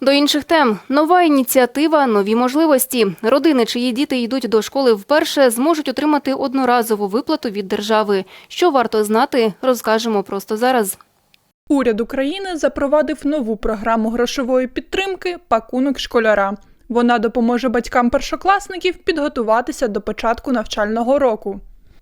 До інших тем нова ініціатива, нові можливості. Родини, чиї діти йдуть до школи вперше, зможуть отримати одноразову виплату від держави. Що варто знати, розкажемо просто зараз. Уряд України запровадив нову програму грошової підтримки Пакунок школяра. Вона допоможе батькам першокласників підготуватися до початку навчального року.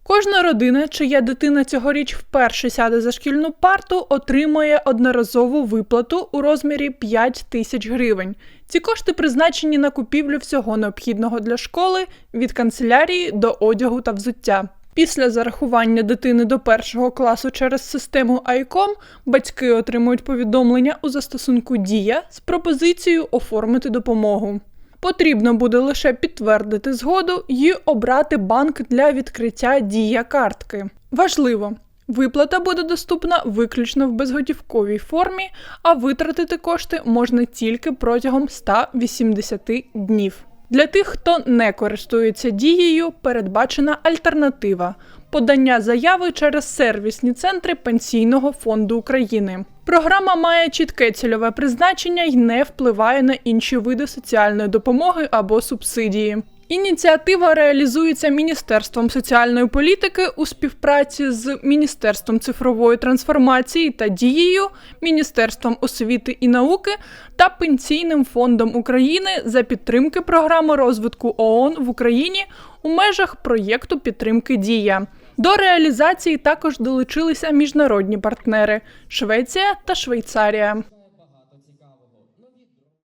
Кожна родина, чия дитина цьогоріч вперше сяде за шкільну парту, отримує одноразову виплату у розмірі 5 тисяч гривень. Ці кошти призначені на купівлю всього необхідного для школи від канцелярії до одягу та взуття. Після зарахування дитини до першого класу через систему ICOM батьки отримують повідомлення у застосунку Дія з пропозицією оформити допомогу. Потрібно буде лише підтвердити згоду і обрати банк для відкриття дія картки. Важливо, виплата буде доступна виключно в безготівковій формі, а витратити кошти можна тільки протягом 180 днів. Для тих, хто не користується дією, передбачена альтернатива подання заяви через сервісні центри Пенсійного фонду України. Програма має чітке цільове призначення і не впливає на інші види соціальної допомоги або субсидії. Ініціатива реалізується Міністерством соціальної політики у співпраці з Міністерством цифрової трансформації та дією, Міністерством освіти і науки та Пенсійним фондом України за підтримки програми розвитку ООН в Україні у межах проєкту підтримки Дія. До реалізації також долучилися міжнародні партнери Швеція та Швейцарія.